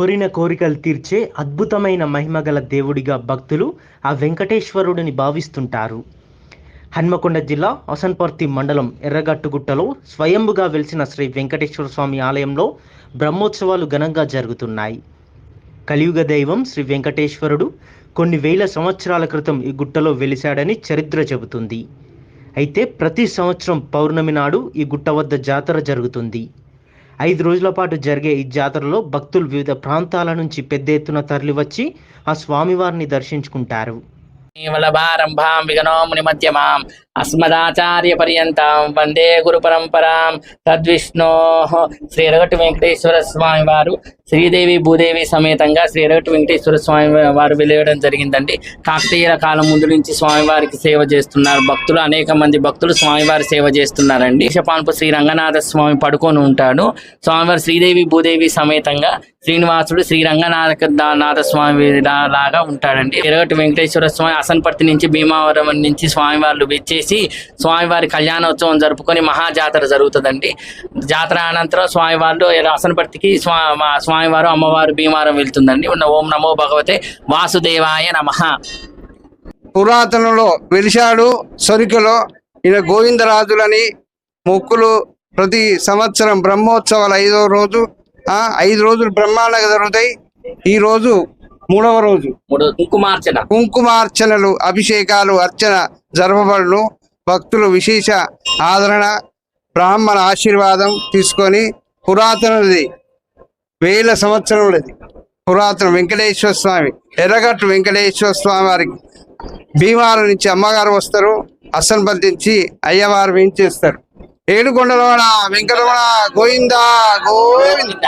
కోరిన కోరికలు తీర్చే అద్భుతమైన మహిమగల దేవుడిగా భక్తులు ఆ వెంకటేశ్వరుడిని భావిస్తుంటారు. హన్మకొండ జిల్లా అసన్పర్తి మండలం ఎర్రగట్టుగుట్టలో స్వయంభుగా వెలిసిన శ్రీ వెంకటేశ్వర స్వామి ఆలయంలో బ్రహ్మోత్సవాలు ఘనంగా జరుగుతున్నాయి. కలియుగ దైవం శ్రీ వెంకటేశ్వరుడు కొన్ని వేల సంవత్సరాల క్రితం ఈ గుట్టలో వెలిశాడని చరిత్ర చెబుతుంది. అయితే ప్రతి సంవత్సరం పౌర్ణమి నాడు ఈ గుట్ట వద్ద జాతర జరుగుతుంది. ఐదు రోజుల పాటు జరిగే ఈ జాతరలో భక్తులు వివిధ ప్రాంతాల నుంచి పెద్ద ఎత్తున తరలివచ్చి ఆ స్వామివారిని దర్శించుకుంటారు. వల్లభారంభాం విగనో అస్మదాచార్య పర్యంతం వందే గురు పరంపరాం తద్విష్ణో శ్రీ ఎరగట్టు వెంకటేశ్వర స్వామి వారు శ్రీదేవి భూదేవి సమేతంగా శ్రీ ఎరగట్టు వెంకటేశ్వర స్వామి వారు వెలియడం జరిగిందండి. కాకతీయుల కాలం ముందు నుంచి స్వామివారికి సేవ చేస్తున్నారు. భక్తులు అనేక మంది భక్తులు స్వామివారి సేవ చేస్తున్నారండి. శపాన్పు శ్రీ రంగనాథ స్వామి పడుకొని ఉంటాడు. స్వామివారు శ్రీదేవి భూదేవి సమేతంగా శ్రీనివాసుడు శ్రీ రంగనాథ నాథ స్వామి లాగా ఉంటాడండి. ఎరగటి వెంకటేశ్వర స్వామి అసన్పర్తి నుంచి భీమావరం నుంచి స్వామివార్లు విచ్చేసి స్వామివారి కళ్యాణోత్సవం జరుపుకొని మహాజాతర జరుగుతుందండి. జాతర అనంతరం స్వామివార్లు అసన్పర్తికి స్వా మా స్వామివారు అమ్మవారు భీమారం వెళ్తుందండి. ఉన్న ఓం నమో భగవతే వాసుదేవాయ నమః. పురాతనంలో వెలిశాడు సొరికలో ఈయన గోవిందరాజులని మొక్కులు ప్రతి సంవత్సరం బ్రహ్మోత్సవాలు ఐదో రోజు ఆ ఐదు రోజులు బ్రహ్మాండంగా జరుగుతాయి. ఈ రోజు మూడవ రోజు. కుంకుమార్చన. కుంకుమార్చనలు అభిషేకాలు అర్చన జరపబడును. భక్తులు విశేష ఆదరణ బ్రాహ్మణ ఆశీర్వాదం తీసుకొని పురాతనది వేల సంవత్సరములది. పురాతన వెంకటేశ్వర స్వామి ఎర్రగట్టు వెంకటేశ్వర స్వామి వారికి భీమాల నుంచి అమ్మగారు వస్తారు అసన్పల్లి నుంచి అయ్యవారు వేయించేస్తారు. ఏడుకొండలవాడ వెంకటరమణ గోవిందా గోవింద.